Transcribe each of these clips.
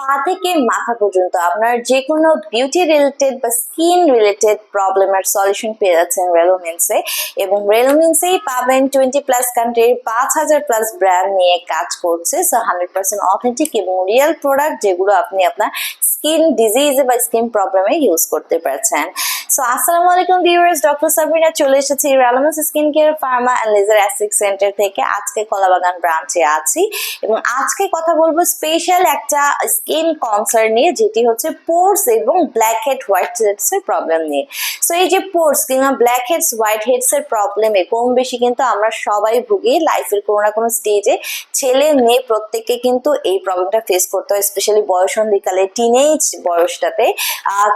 পা থেকে মাথা পর্যন্ত আপনার যে কোনো বিউটি রিলেটেড বা স্কিন রিলেটেড প্রবলেমের সলিউশন পেয়ে যাচ্ছেন রেলোমেন্সে এবং রেলোমেন্সেই পাবেন টোয়েন্টি প্লাস কান্ট্রির পাঁচ হাজার প্লাস ব্র্যান্ড নিয়ে কাজ করছে। সো হান্ড্রেড পার্সেন্ট অথেন্টিক এবং রিয়েল প্রোডাক্ট যেগুলো আপনি আপনার স্কিন ডিজিজে বা স্কিন প্রবলেমে ইউজ করতে পারছেন। সো আসসালামু আলাইকুম ভিউয়ার্স ডক্টর সাবিনা চলে এসেছি skin care pharma and laser center থেকে। আজকে কলাবাগান ব্রাঞ্চে আছি এবং আজকে কথা বলব স্পেশাল একটা স্কিন কনসার্ন নিয়ে, যেটি হচ্ছে পোর্স এবং ব্ল্যাক হেড হোয়াইট হেডস এর প্রবলেম নিয়ে। সো এই যে পোর্স কিংবা ব্ল্যাক হেডস হোয়াইট হেডস এর প্রবলেমে কম বেশি কিন্তু আমরা সবাই ভুগি। লাইফের কোনো না কোনো স্টেজে ছেলে মেয়ে প্রত্যেককে কিন্তু এই প্রবলেমটা ফেস করতে হয় স্পেশালি বয়সন্ধিকালে টিনেজ বয়সটাতে।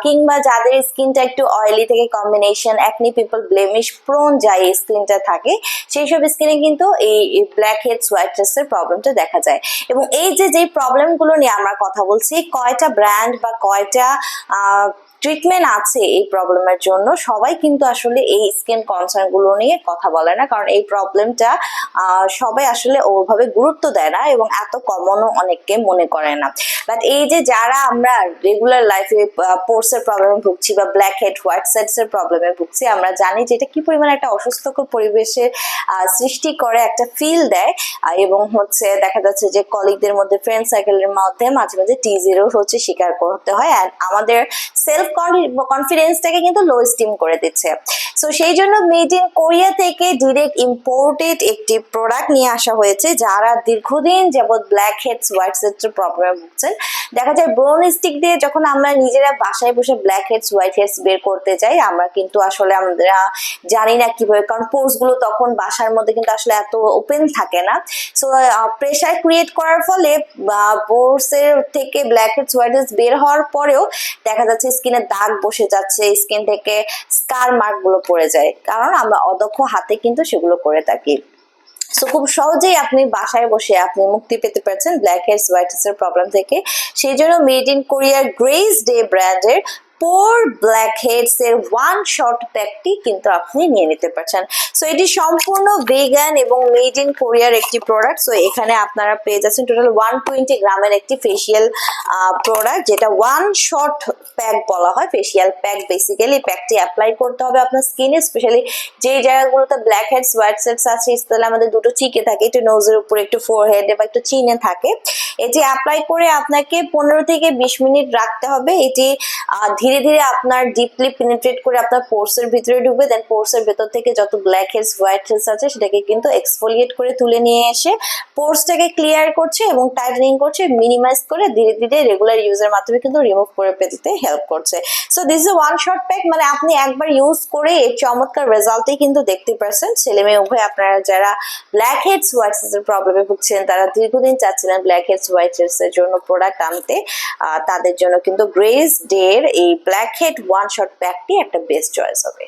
কিংবা যাদের স্কিনটা একটু অয়েলি থেকে combination acne people blemish prone যায় স্কিনটা থাকে সেই সব স্কিনে কিন্তু এই ব্ল্যাক হেডস হোয়াইট প্রবলেমটা দেখা যায়। এবং এই যে যে প্রবলেমগুলো নিয়ে আমরা কথা বলছি, কয়টা ব্র্যান্ড বা কয়টা ট্রিটমেন্ট আছে এই প্রবলেমের জন্য, সবাই কিন্তু আসলে এই স্কিন কনসার্নগুলো নিয়ে কথা বলে না, কারণ এই প্রবলেমটা সবাই আসলে ওভাবে গুরুত্ব দেয় না এবং এত কমনও অনেককে মনে করে না। বাট এই যে যারা আমরা রেগুলার লাইফে পোর্সের প্রবলেমে ভুগছি বা ব্ল্যাক হেড হোয়াইট এর প্রবলেমে ভুগছি, আমরা জানি যে এটা কি পরিমাণে একটা অসুস্থকর পরিবেশের সৃষ্টি করে একটা ফিল দেয়। এবং হচ্ছে দেখা যাচ্ছে যে কলিগদের মধ্যে ফ্রেন্ড সার্কেলের মধ্যে মাঝে মাঝে টিজেরও হচ্ছে স্বীকার করতে হয়। আর আমাদের সেলফ কনফিডেন্সটাকে কিন্তু লো স্টিম করে দিচ্ছে। সো সেই জন্য মেড ইন কোরিয়া থেকে ডিরেক্ট ইম্পোর্টেড একটি প্রোডাক্ট নিয়ে আসা হয়েছে, যারা দীর্ঘদিন যাবৎ ব্ল্যাক হেডস হোয়াইট হেডস প্রবলেমে ভুগছেন। দেখা যায় ব্রোন স্টিক দিয়ে যখন আমরা নিজেরা বাসায় বসে ব্ল্যাক হেডস হোয়াইট হেডস বের করতে যাই, আমরা কিন্তু আসলে আমরা জানি না কীভাবে, কারণ পোর্সগুলো তখন বাসার মধ্যে কিন্তু আসলে এত ওপেন থাকে না। সো প্রেশার ক্রিয়েট করার ফলে পোর্স এর থেকে ব্ল্যাক হেডস হোয়াইট হেডস বের হওয়ার পরেও দেখা যাচ্ছে স্কিনে দাগ বসে যাচ্ছে স্কিন থেকে স্কার মার্কগুলো পড়ে যায়। কারণ আমরা অদক্ষ হাতে কিন্তু সেগুলো করে থাকি। সো খুব সহজেই আপনি বাসায় বসে আপনি মুক্তি পেতে পারছেন। ব্ল্যাক হেডস হোয়াইট হেডস এর প্রবলেম থেকে। সেই জন্য মেড ইন কোরিয়ার গ্রেস ডে ব্র্যান্ডের পোর ব্ল্যাক হেডস এর ওয়ান শর্ট প্যাকটি কিন্তু আপনি নিয়ে নিতে পারছেন। সো এটি সম্পূর্ণ ভেগান এবং মেড ইন কোরিয়ার একটি প্রোডাক্ট সো এখানে আপনারা পেয়ে যাচ্ছেন টোটাল ওয়ান টোয়েন্টি গ্রামের একটি ফেসিয়াল প্রোডাক্ট যেটা ওয়ান শর্ট প্যাক বলা হয়। ফেসিয়াল প্যাক বেসিক্যালি প্যাকটি অ্যাপ্লাই করতে হবে আপনার স্কিনে স্পেশালি যে জায়গাগুলোতে ব্ল্যাক হেডস হোয়াইট হেডস আছে তাহলে আমাদের দুটো চিকে থাকে একটু নোজের উপরে একটু ফোর হেডে বা একটু চিনে থাকে। এটি অ্যাপ্লাই করে আপনাকে পনেরো থেকে বিশ মিনিট রাখতে হবে। এটি আহ, ধীরে ধীরে আপনার ডিপলি পেনিট্রেট করে আপনার পোর্সের ভিতরে ঢুকবে দেন পোর্সের ভেতর থেকে যত ব্ল্যাক হেডস হোয়াইট হেডস আছে সেটাকে কিন্তু এক্সফোলিয়েট করে তুলে নিয়ে এসে পোর্সটাকে ক্লিয়ার করছে এবং টাইটেনিং করছে মিনিমাইজ করে ধীরে ধীরে রেগুলার ইউজের মাধ্যমে কিন্তু রিমুভ করে পেতে হেল্প করছে। So this is one shot pack মানে আপনি একবার ইউজ করে এর চমৎকার রেজাল্টই কিন্তু দেখতে পারছেন। ছেলে মেয়ে উভয় আপনারা যারা ব্ল্যাক হেডস হোয়াইট হেডস এর প্রবলেমে ভুগছেন, তারা দীর্ঘদিন চাচ্ছিলেন ব্ল্যাক হেডস হোয়াইট হেডস এর জন্য প্রোডাক্ট আনতে। তাদের জন্য কিন্তু গ্রেস ডে এর এই ব্ল্যাক হেড ওয়ান শর্ট প্যাকটি একটা বেস্ট চয়েস হবে